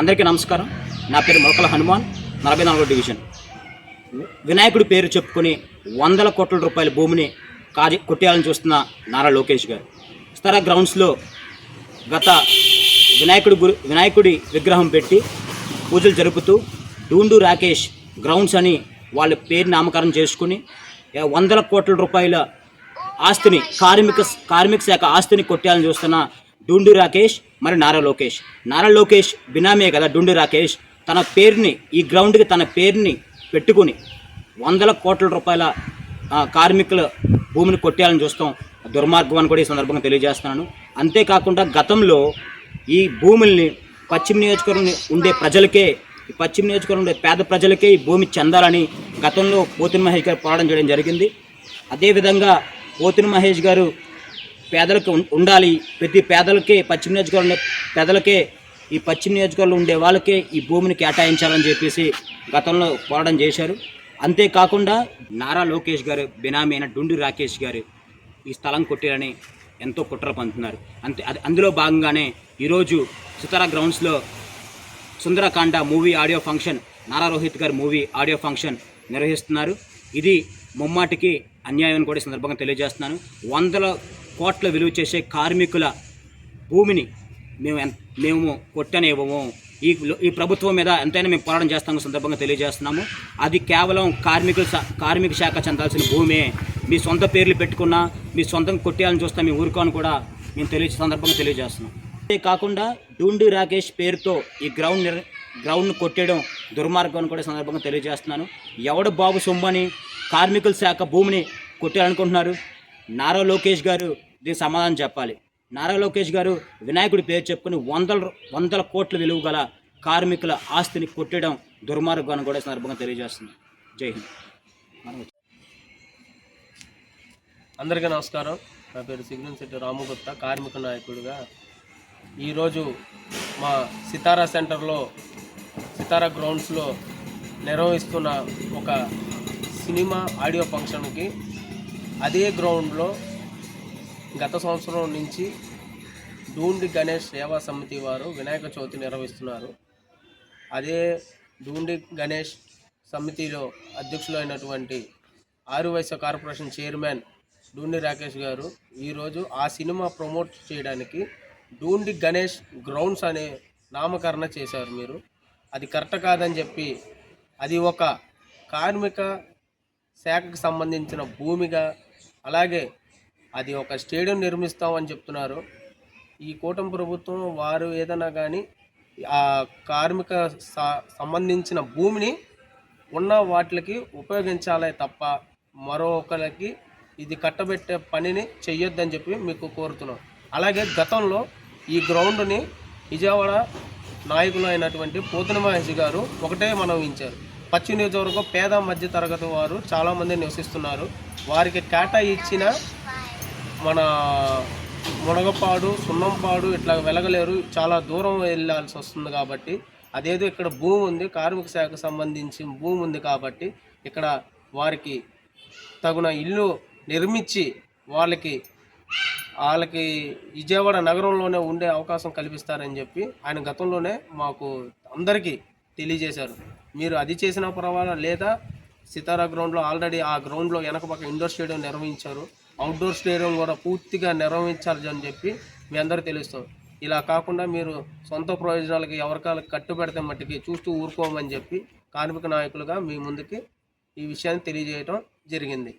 అందరికీ నమస్కారం. నా పేరు మొలకల హనుమాన్ నలభై నాలుగో డివిజన్. వినాయకుడి పేరు చెప్పుకొని వందల కోట్ల రూపాయల భూమిని కాజి కొట్టేయాలని చూస్తున్న నారా లోకేష్ గారు. స్తరా గ్రౌండ్స్లో గత వినాయకుడి గురి వినాయకుడి విగ్రహం పెట్టి పూజలు జరుపుతూ డూండు రాకేష్ గ్రౌండ్స్ అని వాళ్ళ పేరు నామకరణం చేసుకుని వందల కోట్ల రూపాయల ఆస్తిని కార్మిక కార్మిక శాఖ ఆస్తిని కొట్టేయాలని చూస్తున్న డూండు రాకేష్ మరి నారా లోకేష్. నారా లోకేష్ బినామే కదా డూండు రాకేష్. తన పేరుని ఈ గ్రౌండ్కి తన పేరుని పెట్టుకుని వందల కోట్ల రూపాయల కార్మికుల భూమిని కొట్టేయాలని చూస్తాం. దుర్మార్గం అని కూడా ఈ సందర్భంగా తెలియజేస్తున్నాను. అంతేకాకుండా గతంలో ఈ భూముల్ని పశ్చిమ నియోజకవర్గం ఉండే ప్రజలకే ఈ పశ్చిమ నియోజకవర్గం ఉండే పేద ప్రజలకే ఈ భూమి చెందాలని గతంలో పోతిన మహేష్ గారు పోరాటం చేయడం జరిగింది. అదేవిధంగా పోతిన మహేష్ గారు పేదలకు ఉండాలి. ప్రతి పేదలకే పశ్చిమ నియోజకవర్గంలో పేదలకే ఈ పశ్చిమ నియోజకవర్గంలో ఉండే వాళ్ళకే ఈ భూమిని కేటాయించాలని చెప్పేసి గతంలో పోరాటం చేశారు. అంతేకాకుండా నారా లోకేష్ గారు బినామీ అయిన డుండి రాకేష్ గారు ఈ స్థలం కొట్టారని ఎంతో కుట్ర పంతున్నారు అంతే అది అందులో భాగంగానే ఈరోజు సుతారా గ్రౌండ్స్లో Sundarakanda movie audio function Nara Rohit గారు మూవీ ఆడియో ఫంక్షన్ నిర్వహిస్తున్నారు. ఇది ముమ్మాటికి అన్యాయం అని కూడా సందర్భంగా తెలియజేస్తున్నాను. వందల కోట్ల విలువ చేసే కార్మికుల భూమిని మేము మేము కొట్టనివ్వము ఈ ఈ ప్రభుత్వం మీద ఎంతైనా మేము పోరాటం చేస్తాము సందర్భంగా తెలియజేస్తున్నాము. అది కేవలం కార్మికుల శా- కార్మిక శాఖ చెందాల్సిన భూమే. మీ సొంత పేర్లు పెట్టుకున్నా మీ సొంతం కొట్టేయాలని చూస్తే మీ ఊరుకోని కూడా మేము తెలియ సందర్భంగా తెలియజేస్తున్నాం. అంతేకాకుండా డూండి రాకేష్ పేరుతో ఈ గ్రౌండ్ నిర్ గ్రౌండ్ను కొట్టేయడం దుర్మార్గం అని కూడా సందర్భంగా తెలియజేస్తున్నాను. ఎవడు బాబు సొమ్మని కార్మికుల శాఖ భూమిని కొట్టాలనుకుంటున్నారు నారా లోకేష్ గారు దీనికి సమాధానం చెప్పాలి. నారా లోకేష్ గారు వినాయకుడి పేరు చెప్పుకొని వందల వందల కోట్ల విలువ గల కార్మికుల ఆస్తిని కొట్టడం దుర్మార్గం అని కూడా సందర్భంగా తెలియజేస్తుంది జై హింద్. అందరికీ నమస్కారం. నా పేరు సిగ్నల్ శెట్టి రామగుప్త కార్మిక నాయకుడిగా. ఈరోజు మా సితారా సెంటర్లో సితారా గ్రౌండ్స్లో నిర్వహిస్తున్న ఒక సినిమా ఆడియో ఫంక్షన్కి అదే గ్రౌండ్లో గత సంవత్సరం నుంచి డూండి గణేష్ సేవా సమితి వారు వినాయక చవితి నిర్వహిస్తున్నారు. అదే డూండి గణేష్ సమితిలో అధ్యక్షులైనటువంటి ఆరువైశ్య కార్పొరేషన్ చైర్మన్ డూండి రాకేష్ గారు ఈరోజు ఆ సినిమా ప్రమోట్ చేయడానికి డూండి గణేష్ గ్రౌండ్స్ అనే నామకరణ చేశారు మీరు. అది కరెక్ట్ కాదని చెప్పి అది ఒక కార్మిక శాఖకు సంబంధించిన భూమిగా అలాగే అది ఒక స్టేడియం నిర్మిస్తామని చెప్తున్నారు. ఈ కూటమి ప్రభుత్వం వారు ఏదైనా కానీ ఆ కార్మిక సంబంధించిన భూమిని ఉన్న వాటికి ఉపయోగించాలే తప్ప మరొకరికి ఇది కట్టబెట్టే పనిని చెయ్యొద్దని చెప్పి మీకు కోరుతున్నాం. అలాగే గతంలో ఈ గ్రౌండ్ని విజయవాడ నాయకులు అయినటువంటి పోతున మహేష్ గారు ఒకటే మనవించారు పశ్చిమ నియోజకవర్గం పేద మధ్య తరగతి వారు చాలామంది నివసిస్తున్నారు. వారికి కేటా ఇచ్చిన మన మునగపాడు సున్నంపాడు ఇట్లా వెలగలేరు. చాలా దూరం వెళ్ళాల్సి వస్తుంది కాబట్టి అదేదో ఇక్కడ భూమి ఉంది. కార్మిక శాఖకు సంబంధించి భూమి ఉంది కాబట్టి ఇక్కడ వారికి తగున ఇల్లు నిర్మించి వాళ్ళకి వాళ్ళకి విజయవాడ నగరంలోనే ఉండే అవకాశం కల్పిస్తారని చెప్పి ఆయన గతంలోనే మాకు అందరికీ తెలియజేశారు. మీరు అది చేసిన పర్వాలా? లేదా సితారా గ్రౌండ్లో ఆల్రెడీ ఆ గ్రౌండ్లో వెనక పక్క ఇండోర్ స్టేడియం నిర్వహించారు. అవుట్డోర్ స్టేడియం కూడా పూర్తిగా నిర్వహించాలి అని చెప్పి మీ అందరూ తెలుస్తాం ఇలా కాకుండా మీరు సొంత ప్రయోజనాలకి ఎవరికాలకు కట్టుబెడితే మట్టికి చూస్తూ ఊరుకోమని చెప్పి కార్మిక నాయకులుగా మీ ముందుకి ఈ విషయాన్ని తెలియజేయడం జరిగింది.